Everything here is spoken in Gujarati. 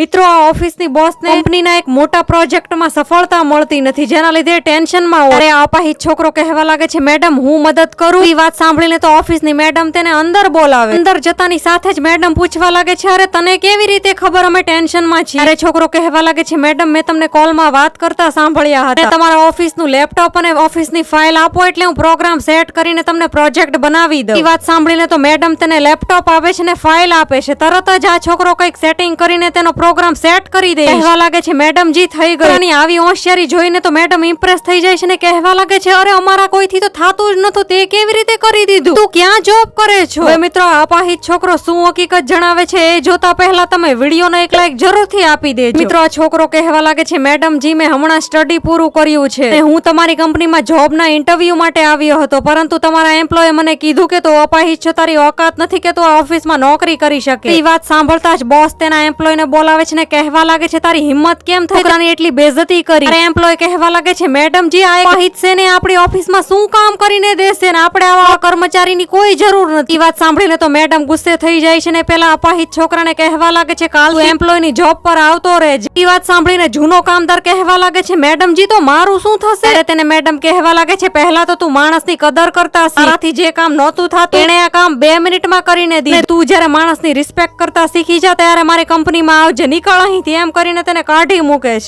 મિત્રો, આ ઓફિસની બોસને કંપનીના એક મોટા પ્રોજેક્ટમાં સફળતા મળતી નથી. જેના લીધે ટેન્શનમાં આ અપાહિત છોકરો કહેવા લાગે છે, મેડમ, હું મદદ કરું? એ વાત સાંભળીને તો ઓફિસની મેડમ તેને અંદર બોલાવે. અંદર જતાની સાથે જ મેડમ પૂછવા લાગે છે, અરે, તને કેવી રીતે ખબર અમે ટેન્શનમાં છીએ? અરે, છોકરો કહેવા લાગે છે, મેડમ, મેં તમને કોલમાં વાત કરતા સાંભળ્યા હતા. તમારા ઓફિસનું લેપટોપ અને ઓફિસની ફાઇલ આપો એટલે હું પ્રોગ્રામ સેટ કરીને તમને પ્રોજેક્ટ બનાવી દઉં. એ વાત સાંભળીને તો મેડમ તેને લેપટોપ આપે છે ને ફાઇલ આપે છે. તરત જ આ છોકરો કંઈક સેટિંગ કરીને તેનો પ્રોગ્રામ સેટ કરી દે કહેવા લાગે છે મેડમ જી થઈ ગયું. આવી હોશિયારી જોઈને તો મેડમ ઇમ્પ્રેસ થઈ જાય છે ને કહેવા લાગે છે અરે અમારા કોઈથી તો થાતું જ નતું તે કેવી રીતે કરી દીધું? તું ક્યાં જોબ કરે છો? હવે મિત્રો અપાહિત છોકરો શું હકીકત જણાવે છે એ જોતા પહેલા તમે વિડીયોનો એક લાઈક જરૂરથી આપી દેજો. મિત્રો આ છોકરો કહેવા લાગે છે મેડમ જી મેં હમણાં સ્ટડી પૂરું કર્યું છે. હું તમારી કંપનીમાં જોબના ઇન્ટરવ્યુ માટે આવ્યો હતો પરંતુ તમારા એમ્પ્લોયે મને કીધું કે તું અપાહિત છો તારી ઓકાત નથી કે તું આ ઓફિસમાં નોકરી કરી શકે. એ વાત સાંભળતા જ બોસ તેના એમ્પ્લોયને બોલાવે છે ને કહેવા લાગે છે, તારી હિંમત કેમ થઈ? છોકરાની એટલી બેઝતી કરી. અરે, એમ્પ્લોય કહેવા લાગે છે, મેડમ, જી આ અપાહિત છે ને આપણી ઓફિસમાં શું કામ કરીને દેશે ને? આપણે આવા કર્મચારીની કોઈ જરૂર નથી. વાત સાંભળીને તો મેડમ ગુસ્સે થઈ જાય છે ને, પેલા અપાહિત છોકરાને કહેવા લાગે છે, કાલ એમ્પ્લોયની જોબ પર આવતો રહેજે. એ વાત સાંભળીને જૂનો કામદાર કહેવા લાગે છે મેડમ જી તો મારું શું થશે? તેને મેડમ કહેવા લાગે છે, પહેલા તો તું માણસની કદર કરતા. તારાથી જે કામ નહોતું થતું, એણે આ કામ બે મિનિટમાં કરીને દીધું. તું જ્યારે માણસની રિસ્પેક્ટ કરતા શીખી જા, ત્યારે મારી કંપનીમાં આવજે. નીકળ અહીંથી એમ કરીને તેને કાઢી મૂકે છે.